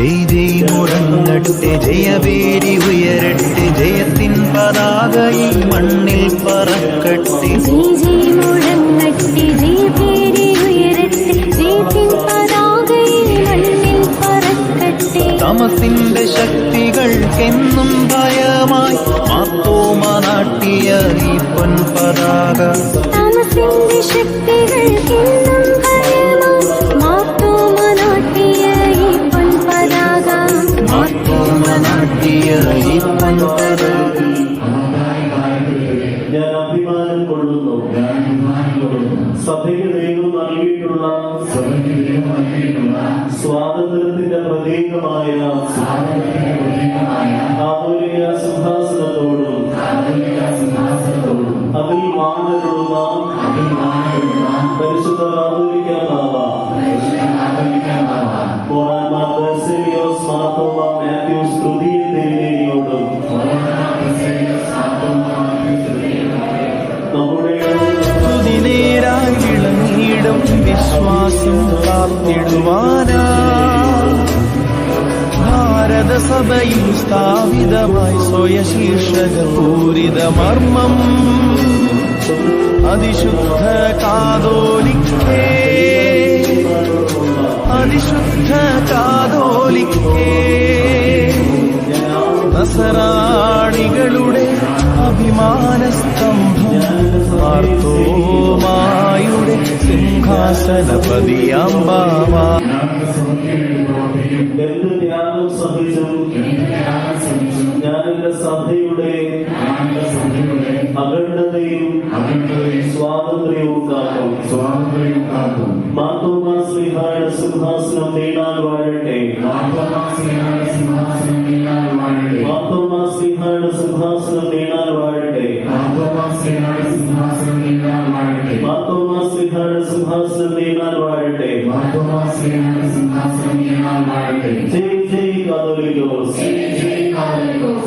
ജയ് ജയ് മുഴങ്ങട്ടെ ജയവേരി ഉയരട്ടെ ജയത്തിൻ പതാക ഈ മണ്ണിൽ പറക്കട്ടെ. ജയ് ജയ് മുഴങ്ങട്ടെ ജയ പേരി ഉയരട്ടെ ജയത്തിൻ പതാകയിൽ മണ്ണിൽ പറക്കട്ടെ. തമസിന്റെ ശക്തികൾക്കെന്നും ഭയമായി മാത്തോമ നാട്ടിയ ഈ പൊൻ പതാക. ഞാൻ അഭിമാനം കൊള്ളുന്നു സഭയ്ക്ക് ദൈവം നൽകിയിട്ടുള്ള സ്വാതന്ത്ര്യത്തിന്റെ പ്രതീകമായ ആധുനിക സിംഹാസനത്തോടും വിശ്വാസം കാത്തിടുവാനാ ഭാരതസഭയിൽ സ്ഥാപിതമായി സ്വയശീർഷക പൂരിത അതിശുദ്ധ കാതോലിക്കേ. അതിശുദ്ധ കാതോലിക്കേ. നസറാണികളുടെ അഭിമാനസ്തംഭം മാർത്തോമായുടെ ബാബാ എന്ത് ത്യാഗം സഹിച്ചും. ഞാൻ എന്റെ സഭയുടെ അഖണ്ഡതയും സ്വാതന്ത്ര്യവും കാക്കും മാത്തോമാ ശ്രീഹായുടെ സിംഹാസനം നേടാൻ വാഴട്ടെ. മാത്തോമാ Senin arkasından senin yanan varlıklarım. Seni seni kaldırıyoruz. Seni seni kaldırıyoruz.